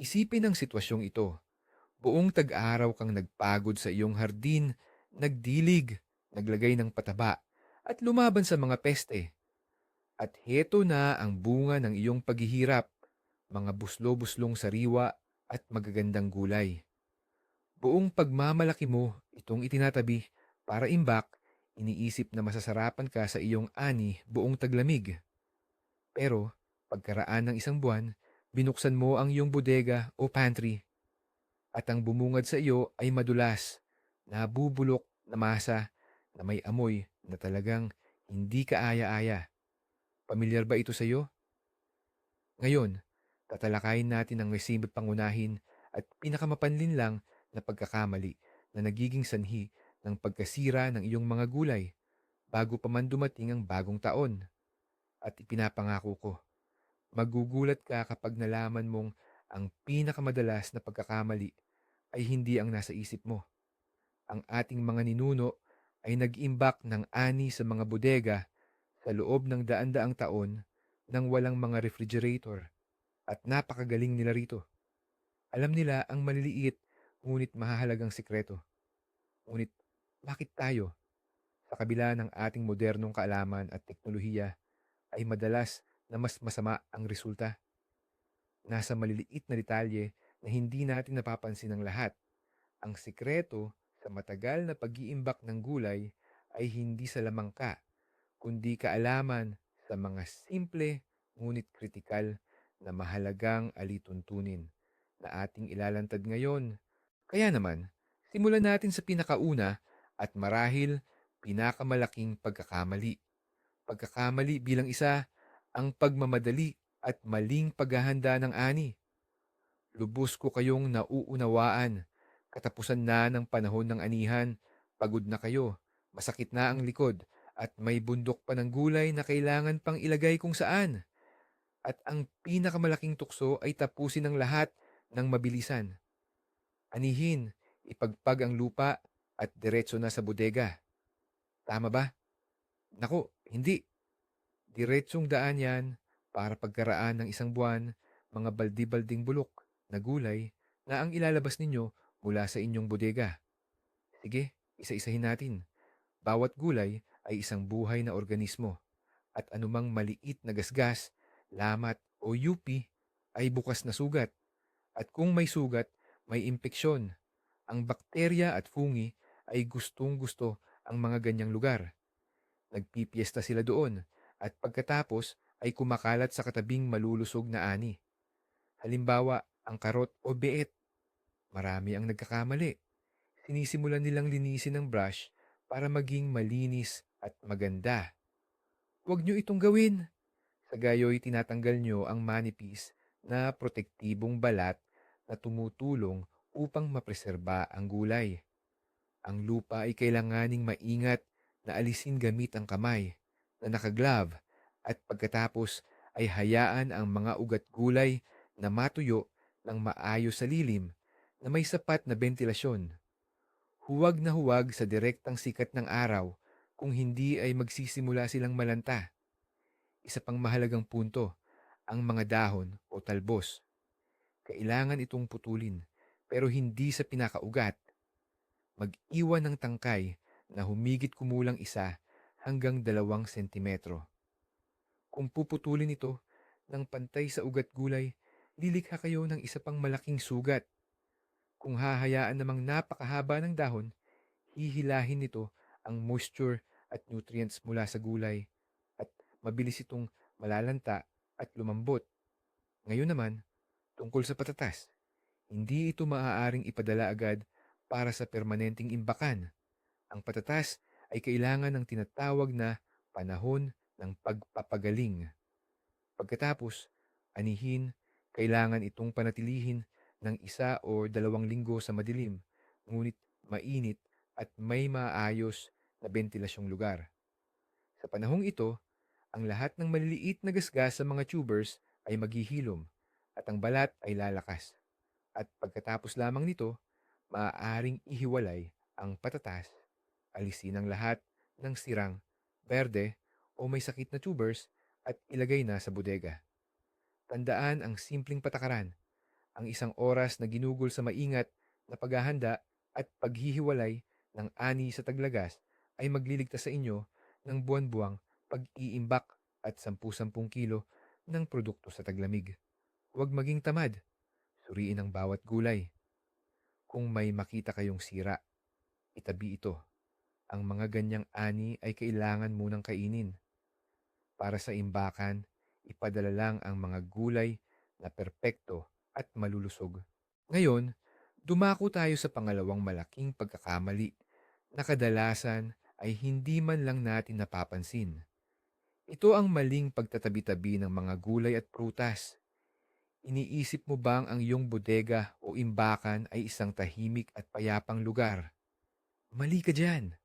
Isipin ang sitwasyong ito. Buong tag-araw kang nagpagod sa iyong hardin, nagdilig, naglagay ng pataba, at lumaban sa mga peste. At heto na ang bunga ng iyong paghihirap, mga buslo-buslong sariwa at magagandang gulay. Buong pagmamalaki mo itong itinatabi para imbak, iniisip na masasarapan ka sa iyong ani buong taglamig. Pero pagkaraan ng isang buwan, binuksan mo ang iyong bodega o pantry at ang bumungad sa iyo ay madulas, nabubulok na masa na may amoy na talagang hindi kaaya-aya. Pamilyar ba ito sa iyo? Ngayon, tatalakayin natin ang resibot pangunahin at pinakamapanlin lang na pagkakamali na nagiging sanhi ng pagkasira ng iyong mga gulay bago pa man dumating ang bagong taon. At ipinapangako ko, magugulat ka kapag nalaman mong ang pinakamadalas na pagkakamali ay hindi ang nasa isip mo. Ang ating mga ninuno ay nag-imbak ng ani sa mga bodega sa loob ng daan-daang taon nang walang mga refrigerator at napakagaling nila rito. Alam nila ang maliliit ngunit mahahalagang sikreto. Ngunit bakit tayo, sa kabila ng ating modernong kaalaman at teknolohiya, ay madalas na mas masama ang resulta? Nasa maliliit na detalye na hindi natin napapansin ng lahat. Ang sikreto sa matagal na pag-iimbak ng gulay ay hindi sa lamangka, kundi kaalaman sa mga simple ngunit kritikal na mahalagang alituntunin na ating ilalantad ngayon. Kaya naman, simulan natin sa pinakauna at marahil pinakamalaking pagkakamali. Pagkakamali bilang isa, ang pagmamadali at maling paghahanda ng ani. Lubos ko kayong nauunawaan. Katapusan na ng panahon ng anihan, pagod na kayo, masakit na ang likod, at may bundok pa ng gulay na kailangan pang ilagay kung saan. At ang pinakamalaking tukso ay tapusin ng lahat ng mabilisan. Anihin, ipagpag ang lupa at diretso na sa bodega. Tama ba? Nako, hindi. Diretsong daan yan para pagkaraan ng isang buwan, mga baldi-balding bulok na gulay na ang ilalabas ninyo mula sa inyong bodega. Sige, isa-isahin natin. Bawat gulay ay isang buhay na organismo at anumang maliit na gasgas, lamat o yupi ay bukas na sugat. At kung may sugat, may impeksyon. Ang bakterya at fungi ay gustong-gusto ang mga ganyang lugar. Nagpipiesta sila doon at pagkatapos ay kumakalat sa katabing malulusog na ani. Halimbawa, ang karot o beet. Marami ang nagkakamali. Sinisimulan nilang linisin ng brush para maging malinis at maganda. Huwag nyo itong gawin. Sa gayo'y tinatanggal nyo ang manipis na protektibong balat na tumutulong upang mapreserba ang gulay. Ang lupa ay kailanganing maingat na alisin gamit ang kamay na nakaglove at pagkatapos ay hayaan ang mga ugat gulay na matuyo ng maayos sa lilim na may sapat na bentilasyon. Huwag na huwag sa direktang sikat ng araw kung hindi ay magsisimula silang malanta. Isa pang mahalagang punto, ang mga dahon o talbos. Kailangan itong putulin pero hindi sa pinakaugat. Mag-iwan ng tangkay na humigit kumulang isa hanggang dalawang sentimetro. Kung puputulin ito ng pantay sa ugat gulay, lilikha kayo ng isa pang malaking sugat. Kung hahayaan namang napakahaba ng dahon, hihilahin nito ang moisture at nutrients mula sa gulay at mabilis itong malalanta at lumambot. Ngayon naman, tungkol sa patatas, hindi ito maaaring ipadala agad para sa permanenteng imbakan. Ang patatas ay kailangan ng tinatawag na panahon ng pagpapagaling. Pagkatapos, anihin, kailangan itong panatilihin ng isa o dalawang linggo sa madilim, ngunit mainit at may maayos na bentilasyong lugar. Sa panahong ito, ang lahat ng maliliit na gasgas sa mga tubers ay maghihilom at ang balat ay lalakas. At pagkatapos lamang nito, maaaring ihiwalay ang patatas, alisin ang lahat ng sirang, berde o may sakit na tubers at ilagay na sa bodega. Tandaan ang simpleng patakaran. Ang isang oras na ginugol sa maingat na paghahanda at paghihiwalay ng ani sa taglagas ay magliligtas sa inyo ng buwan-buwang pag-iimbak at 10-10 kilo ng produkto sa taglamig. Huwag maging tamad. Suriin ang bawat gulay. Kung may makita kayong sira, itabi ito. Ang mga ganyang ani ay kailangan munang kainin. Para sa imbakan, ipadala lang ang mga gulay na perpekto at malulusog. Ngayon, dumako tayo sa pangalawang malaking pagkakamali na kadalasan ay hindi man lang natin napapansin. Ito ang maling pagtatabi-tabi ng mga gulay at prutas. Iniisip mo bang ang iyong bodega o imbakan ay isang tahimik at payapang lugar? Mali ka dyan.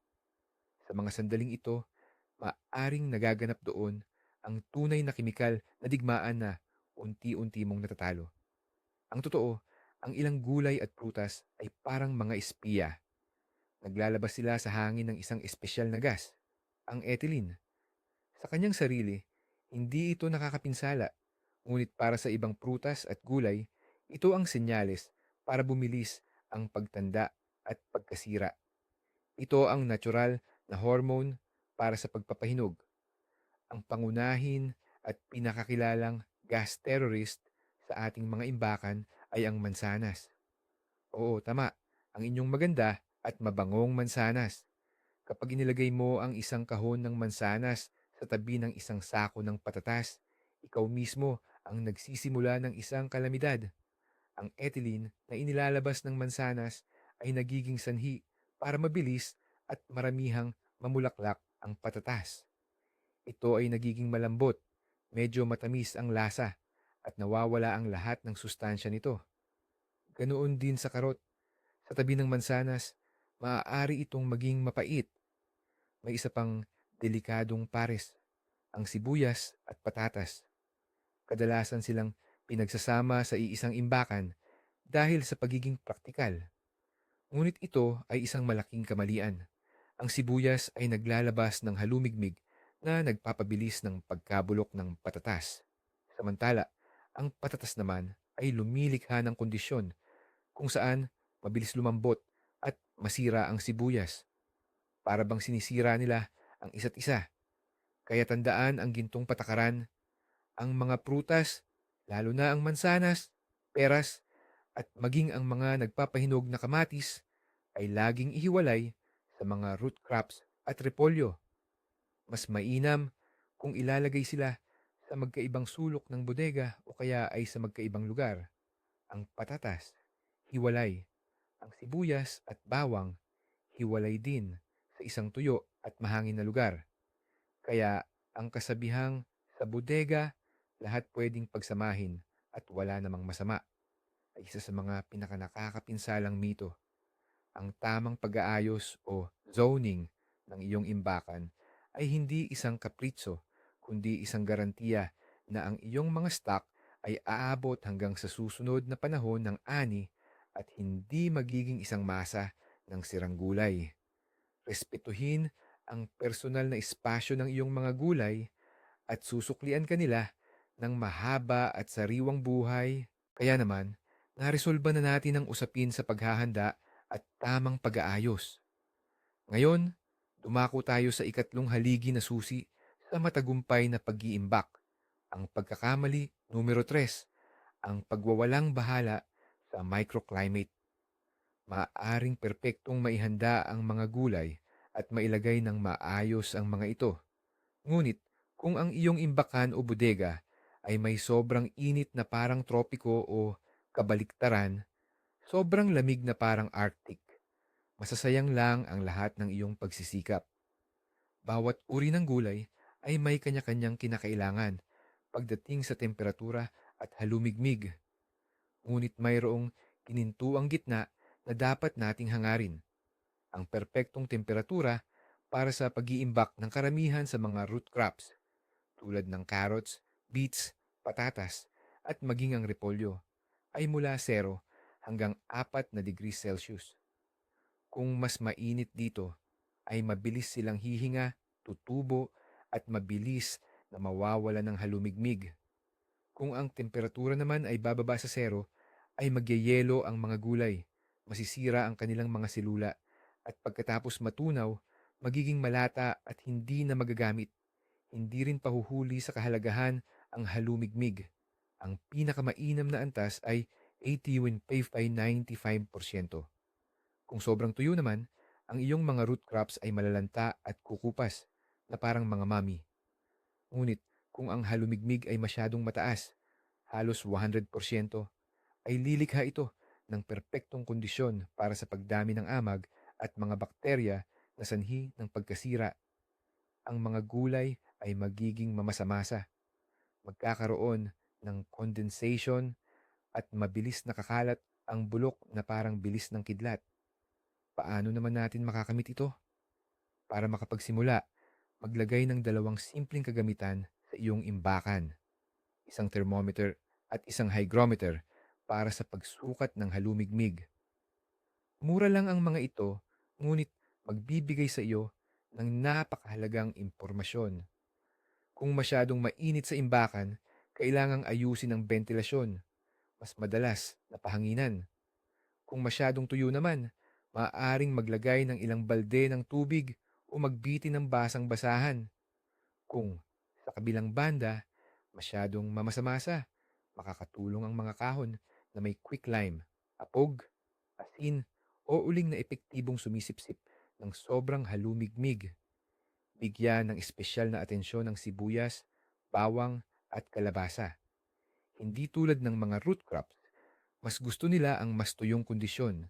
Sa mga sandaling ito, maaring nagaganap doon ang tunay na kimikal na digmaan na unti-unti mong natatalo. Ang totoo, ang ilang gulay at prutas ay parang mga espiya. Naglalabas sila sa hangin ng isang espesyal na gas, ang ethylene. Sa kanyang sarili, hindi ito nakakapinsala, ngunit para sa ibang prutas at gulay, ito ang senyales para bumilis ang pagtanda at pagkasira. Ito ang natural na hormone para sa pagpapahinog. Ang pangunahin at pinakakilalang gas terrorist sa ating mga imbakan ay ang mansanas. Oo, tama. Ang inyong maganda at mabangong mansanas. Kapag inilagay mo ang isang kahon ng mansanas sa tabi ng isang sako ng patatas, ikaw mismo ang nagsisimula ng isang kalamidad. Ang ethylene na inilalabas ng mansanas ay nagiging sanhi para mabilis at maramihang mamulaklak ang patatas. Ito ay nagiging malambot, medyo matamis ang lasa, at nawawala ang lahat ng sustansya nito. Ganoon din sa karot. Sa tabi ng mansanas, maaari itong maging mapait. May isa pang delikadong pares, ang sibuyas at patatas. Kadalasan silang pinagsasama sa iisang imbakan dahil sa pagiging praktikal. Ngunit ito ay isang malaking kamalian. Ang sibuyas ay naglalabas ng halumigmig na nagpapabilis ng pagkabulok ng patatas. Samantala, ang patatas naman ay lumilikha ng kondisyon kung saan mabilis lumambot at masira ang sibuyas. Para bang sinisira nila ang isa't isa. Kaya tandaan ang gintong patakaran, ang mga prutas, lalo na ang mansanas, peras, at maging ang mga nagpapahinog na kamatis ay laging ihiwalay sa mga root crops at repolyo. Mas mainam kung ilalagay sila sa magkaibang sulok ng bodega o kaya ay sa magkaibang lugar. Ang patatas, hiwalay. Ang sibuyas at bawang, hiwalay din sa isang tuyo at mahangin na lugar. Kaya ang kasabihang sa bodega, lahat pwedeng pagsamahin at wala namang masama ay isa sa mga pinakanakakapinsalang mito. Ang tamang pag-aayos o zoning ng iyong imbakan ay hindi isang kapritso kundi isang garantiya na ang iyong mga stock ay aabot hanggang sa susunod na panahon ng ani at hindi magiging isang masa ng sirang gulay. Respetuhin ang personal na espasyo ng iyong mga gulay at susuklian kanila ng mahaba at sariwang buhay. Kaya naman, naresolba na natin ang usapin sa paghahanda at tamang pag-aayos. Ngayon, dumako tayo sa ikatlong haligi na susi sa matagumpay na pag-iimbak. Ang pagkakamali numero 3, ang pagwawalang bahala sa microclimate. Maaring perpektong maihanda ang mga gulay at mailagay ng maayos ang mga ito. Ngunit kung ang iyong imbakan o bodega ay may sobrang init na parang tropiko o kabaliktaran, sobrang lamig na parang Arctic, masasayang lang ang lahat ng iyong pagsisikap. Bawat uri ng gulay ay may kanya-kanyang kinakailangan pagdating sa temperatura at halumigmig. Ngunit mayroong kinintuang gitna na dapat nating hangarin. Ang perpektong temperatura para sa pag-iimbak ng karamihan sa mga root crops tulad ng carrots, beets, patatas at maging ang repolyo ay mula 0 hanggang 4 na degrees Celsius. Kung mas mainit dito, ay mabilis silang hihinga, tutubo at mabilis na mawawala ng halumigmig. Kung ang temperatura naman ay bababa sa zero, ay magyayelo ang mga gulay, masisira ang kanilang mga selula, at pagkatapos matunaw, magiging malata at hindi na magagamit. Hindi rin pahuhuli sa kahalagahan ang halumigmig. Ang pinakamainam na antas ay ATU in PAVE ay 95%. Kung sobrang tuyo naman, ang iyong mga root crops ay malalanta at kukupas na parang mga mami. Ngunit kung ang halumigmig ay masyadong mataas, halos 100%, ay lilikha ito ng perpektong kondisyon para sa pagdami ng amag at mga bakterya na sanhi ng pagkasira. Ang mga gulay ay magiging mamasamasa. Magkakaroon ng condensation at mabilis nakakalat ang bulok na parang bilis ng kidlat. Paano naman natin makakamit ito? Para makapagsimula, maglagay ng dalawang simpleng kagamitan sa iyong imbakan. Isang thermometer at isang hygrometer para sa pagsukat ng halumigmig. Mura lang ang mga ito, ngunit magbibigay sa iyo ng napakahalagang impormasyon. Kung masyadong mainit sa imbakan, kailangang ayusin ang ventilasyon. Mas madalas na pahanginan. Kung masyadong tuyo naman, maaaring maglagay ng ilang balde ng tubig o magbitin ng basang basahan. Kung sa kabilang banda, masyadong mamasamasa, makakatulong ang mga kahon na may quicklime, apog, asin, o uling na epektibong sumisipsip ng sobrang halumigmig. Bigyan ng espesyal na atensyon ng sibuyas, bawang, at kalabasa. Hindi tulad ng mga root crops, mas gusto nila ang mas tuyong kondisyon.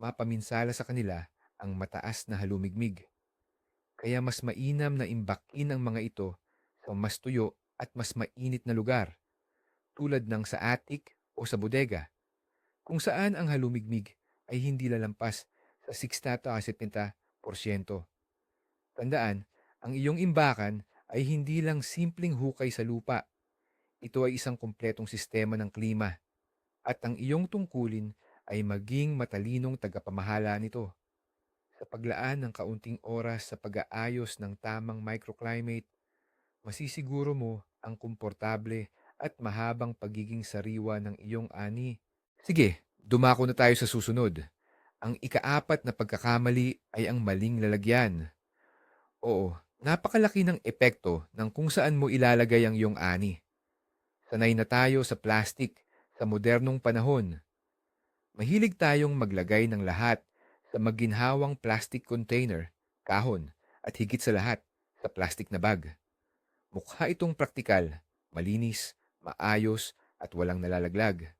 Mapaminsala sa kanila ang mataas na halumigmig. Kaya mas mainam na imbakin ang mga ito sa mas tuyo at mas mainit na lugar, tulad ng sa attic o sa bodega, kung saan ang halumigmig ay hindi lalampas sa 60 to 70%. Tandaan, ang iyong imbakan ay hindi lang simpleng hukay sa lupa. Ito ay isang kumpletong sistema ng klima at ang iyong tungkulin ay maging matalinong tagapamahala nito. Sa paglaan ng kaunting oras sa pag-aayos ng tamang microclimate, masisiguro mo ang komportable at mahabang pagiging sariwa ng iyong ani. Sige, dumako na tayo sa susunod. Ang ikaapat na pagkakamali ay ang maling lalagyan. Oo, napakalaki ng epekto ng kung saan mo ilalagay ang iyong ani. Sanay na tayo sa plastic sa modernong panahon. Mahilig tayong maglagay ng lahat sa maginhawang plastic container, kahon, at higit sa lahat, sa plastic na bag. Mukha itong praktikal, malinis, maayos, at walang nalalaglag.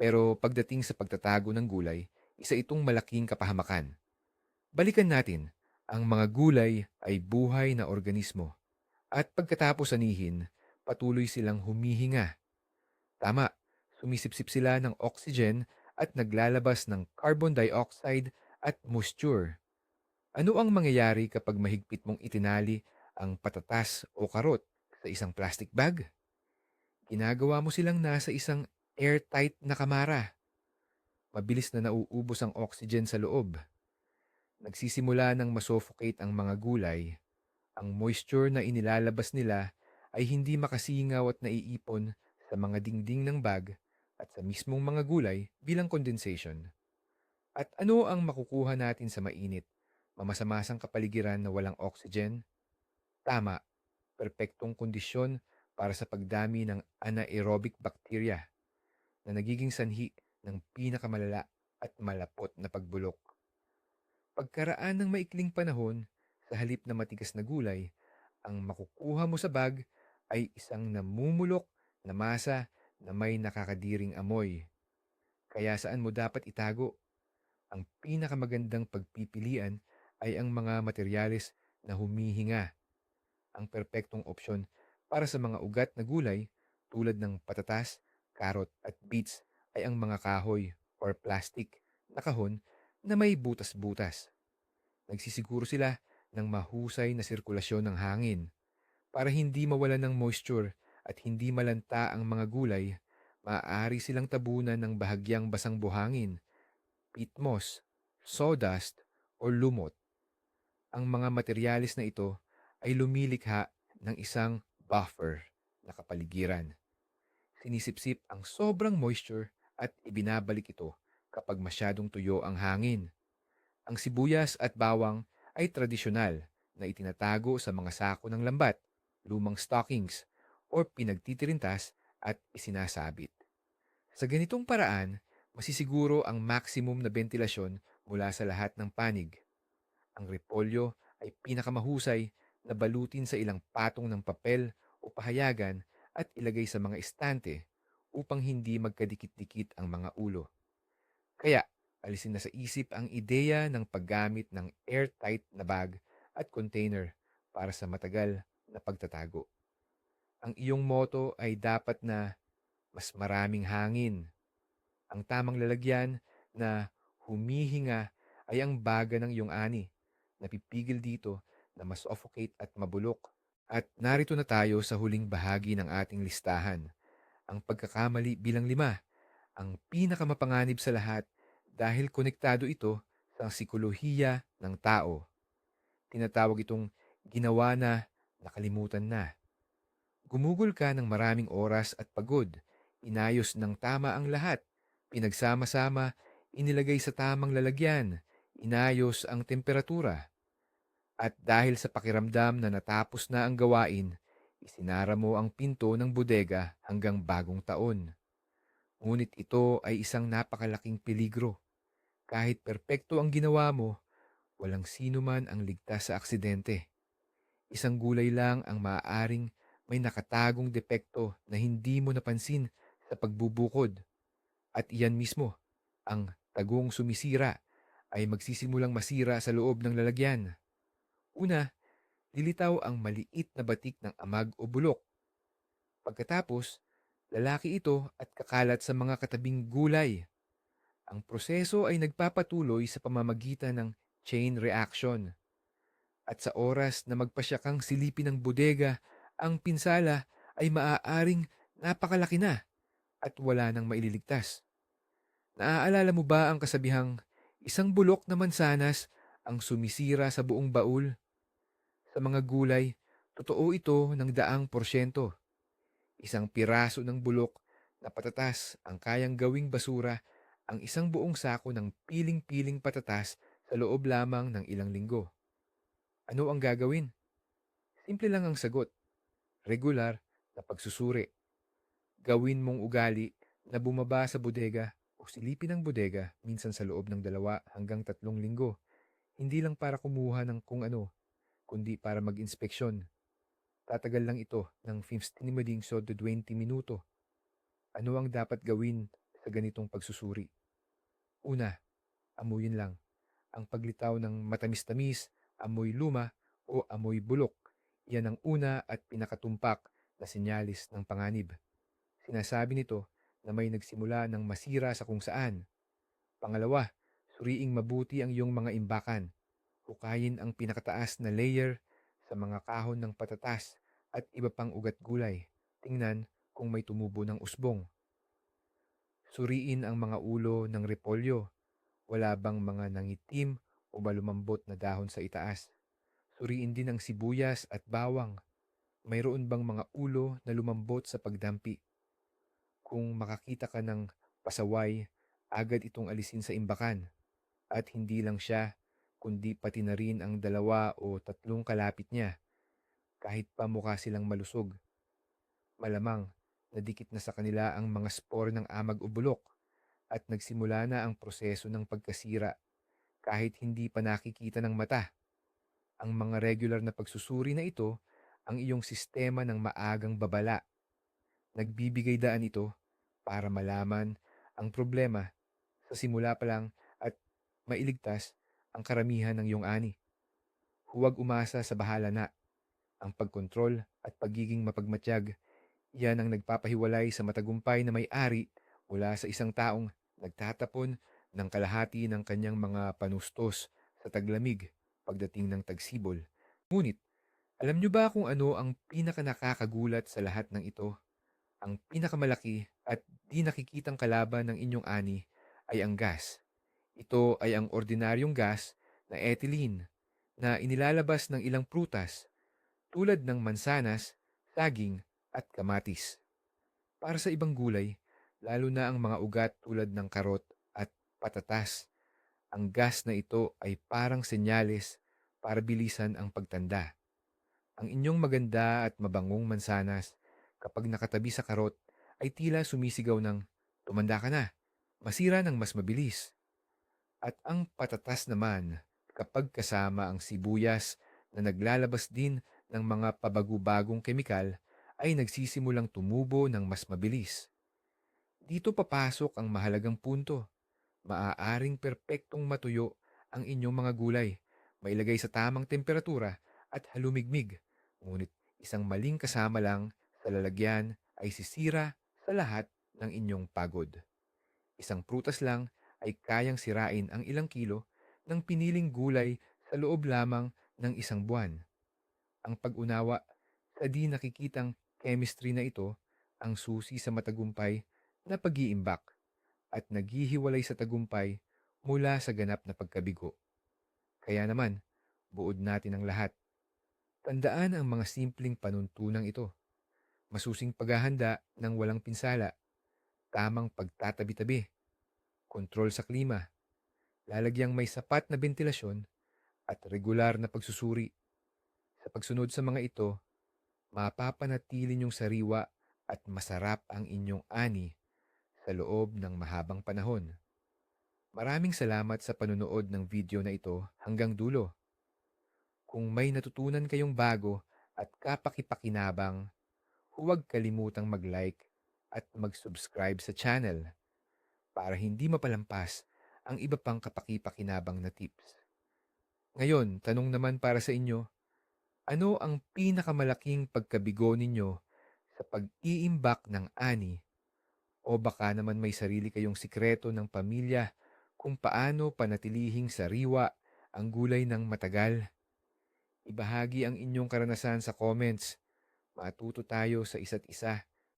Pero pagdating sa pagtatago ng gulay, isa itong malaking kapahamakan. Balikan natin, ang mga gulay ay buhay na organismo. At pagkatapos anihin, patuloy silang humihinga. Tama, sumisipsip sila ng oxygen at naglalabas ng carbon dioxide at moisture. Ano ang mangyayari kapag mahigpit mong itinali ang patatas o karot sa isang plastic bag? Ginagawa mo silang nasa isang airtight na kamara. Mabilis na nauubos ang oxygen sa loob. Nagsisimula ng masuffocate ang mga gulay. Ang moisture na inilalabas nila ay hindi makasingaw at naiipon sa mga dingding ng bag at sa mismong mga gulay bilang condensation. At ano ang makukuha natin sa mainit? Mamasamasang kapaligiran na walang oxygen? Tama, perpektong kondisyon para sa pagdami ng anaerobic bacteria na nagiging sanhi ng pinakamalala at malapot na pagbulok. Pagkaraan ng maikling panahon, sa halip na matigas na gulay, ang makukuha mo sa bag ay isang namumulok na masa na may nakakadiring amoy. Kaya saan mo dapat itago? Ang pinakamagandang pagpipilian ay ang mga materyales na humihinga. Ang perpektong opsyon para sa mga ugat na gulay tulad ng patatas, karot at beets ay ang mga kahoy or plastic na kahon na may butas-butas. Nagsisiguro sila ng mahusay na sirkulasyon ng hangin. Para hindi mawalan ng moisture at hindi malanta ang mga gulay, maaari silang tabunan ng bahagyang basang buhangin peat moss, sawdust, o lumot. Ang mga materyales na ito ay lumilikha ng isang buffer na kapaligiran. Sinisipsip ang sobrang moisture at ibinabalik ito kapag masyadong tuyo ang hangin. Ang sibuyas at bawang ay tradisyonal na itinatago sa mga sako ng lambat, lumang stockings, o pinagtitirintas at isinasabit. Sa ganitong paraan, masisiguro ang maximum na ventilasyon mula sa lahat ng panig. Ang repolyo ay pinakamahusay na balutin sa ilang patong ng papel o pahayagan at ilagay sa mga estante upang hindi magkadikit-dikit ang mga ulo. Kaya, alisin na sa isip ang ideya ng paggamit ng airtight na bag at container para sa matagal na pagtatago. Ang iyong moto ay dapat na mas maraming hangin. Ang tamang lalagyan na humihinga ay ang baga ng iyong ani. Napipigil dito na ma-suffocate at mabulok. At narito na tayo sa huling bahagi ng ating listahan. Ang pagkakamali bilang lima. Ang pinakamapanganib sa lahat dahil konektado ito sa psikolohiya ng tao. Tinatawag itong ginawa na, nakalimutan na. Gumugol ka ng maraming oras at pagod. Inayos ng tama ang lahat. Pinagsama-sama, inilagay sa tamang lalagyan. Inayos ang temperatura. At dahil sa pakiramdam na natapos na ang gawain, isinara mo ang pinto ng bodega hanggang bagong taon. Ngunit ito ay isang napakalaking peligro. Kahit perpekto ang ginawa mo, walang sino man ang ligtas sa aksidente. Isang gulay lang ang maaaring may nakatagong depekto na hindi mo napansin sa pagbubukod. At iyan mismo, ang tagong sumisira, ay magsisimulang masira sa loob ng lalagyan. Una, lilitaw ang maliit na batik ng amag o bulok. Pagkatapos, lalaki ito at kakalat sa mga katabing gulay. Ang proseso ay nagpapatuloy sa pamamagitan ng chain reaction. At sa oras na magpasya kang silipin ng bodega, ang pinsala ay maaaring napakalaki na at wala nang maililigtas. Naaalala mo ba ang kasabihang isang bulok na mansanas ang sumisira sa buong baul? Sa mga gulay, totoo ito ng daang porsyento. Isang piraso ng bulok na patatas ang kayang gawing basura ang isang buong sako ng piling-piling patatas sa loob lamang ng ilang linggo. Ano ang gagawin? Simple lang ang sagot. Regular na pagsusuri. Gawin mong ugali na bumaba sa bodega o silipin ang bodega minsan sa loob ng dalawa hanggang tatlong linggo. Hindi lang para kumuha ng kung ano, kundi para mag-inspeksyon. Tatagal lang ito ng 15 minutos to 20 minuto. Ano ang dapat gawin sa ganitong pagsusuri? Una, amuyin lang. Ang paglitaw ng matamis-tamis, amoy luma o amoy bulok. Yan ang una at pinakatumpak na sinyalis ng panganib. Sinasabi nito na may nagsimula ng masira sa kung saan. Pangalawa, suriing mabuti ang iyong mga imbakan. Hukayin ang pinakataas na layer sa mga kahon ng patatas at iba pang ugat gulay. Tingnan kung may tumubo ng usbong. Suriin ang mga ulo ng repolyo. Wala bang mga nangitim o malumambot na dahon sa itaas? Suriin din ang sibuyas at bawang. Mayroon bang mga ulo na lumambot sa pagdampi? Kung makakita ka ng pasaway, agad itong alisin sa imbakan. At hindi lang siya, kundi pati na rin ang dalawa o tatlong kalapit niya. Kahit pa mukha silang malusog. Malamang, nadikit na sa kanila ang mga spore ng amag o bulok at nagsimula na ang proseso ng pagkasira kahit hindi pa nakikita ng mata. Ang mga regular na pagsusuri na ito ang iyong sistema ng maagang babala. Nagbibigay daan ito para malaman ang problema sa simula pa lang at mailigtas ang karamihan ng iyong ani. Huwag umasa sa bahala na. Ang pagkontrol at pagiging mapagmatsyag, yan ang nagpapahiwalay sa matagumpay na may-ari mula sa isang taong nagtatapon ng kalahati ng kanyang mga panustos sa taglamig pagdating ng tagsibol. Ngunit, alam niyo ba kung ano ang pinaka nakakagulat sa lahat ng ito? Ang pinakamalaki at di nakikitang kalaban ng inyong ani ay ang gas. Ito ay ang ordinaryong gas na ethylene na inilalabas ng ilang prutas tulad ng mansanas, saging at kamatis. Para sa ibang gulay, lalo na ang mga ugat tulad ng karot patatas. Ang gas na ito ay parang senyales para bilisan ang pagtanda. Ang inyong maganda at mabangong mansanas kapag nakatabi sa karot ay tila sumisigaw ng tumanda ka na, masira ng mas mabilis. At ang patatas naman kapag kasama ang sibuyas na naglalabas din ng mga pabago-bagong kemikal ay nagsisimulang tumubo ng mas mabilis. Dito papasok ang mahalagang punto. Maaaring perpektong matuyo ang inyong mga gulay, mailagay sa tamang temperatura at halumigmig. Ngunit isang maling kasama lang sa lalagyan ay sisira sa lahat ng inyong pagod. Isang prutas lang ay kayang sirain ang ilang kilo ng piniling gulay sa loob lamang ng isang buwan. Ang pag-unawa sa di nakikitang chemistry na ito ang susi sa matagumpay na pag-iimbak at naghihiwalay sa tagumpay mula sa ganap na pagkabigo. Kaya naman, buod natin ang lahat. Tandaan ang mga simpleng panuntunang ito. Masusing paghahanda ng walang pinsala, tamang pagtatabi-tabi, kontrol sa klima, lalagyang may sapat na bentilasyon at regular na pagsusuri. Sa pagsunod sa mga ito, mapapanatili niyong sariwa at masarap ang inyong ani sa loob ng mahabang panahon. Maraming salamat sa panunood ng video na ito hanggang dulo. Kung may natutunan kayong bago at kapakipakinabang, huwag kalimutang mag-like at mag-subscribe sa channel para hindi mapalampas ang iba pang kapakipakinabang na tips. Ngayon, tanong naman para sa inyo, ano ang pinakamalaking pagkabigo ninyo sa pag-iimbak ng ani? O baka naman may sarili kayong sikreto ng pamilya kung paano panatilihing sariwa ang gulay ng matagal? Ibahagi ang inyong karanasan sa comments. Matuto tayo sa isa't isa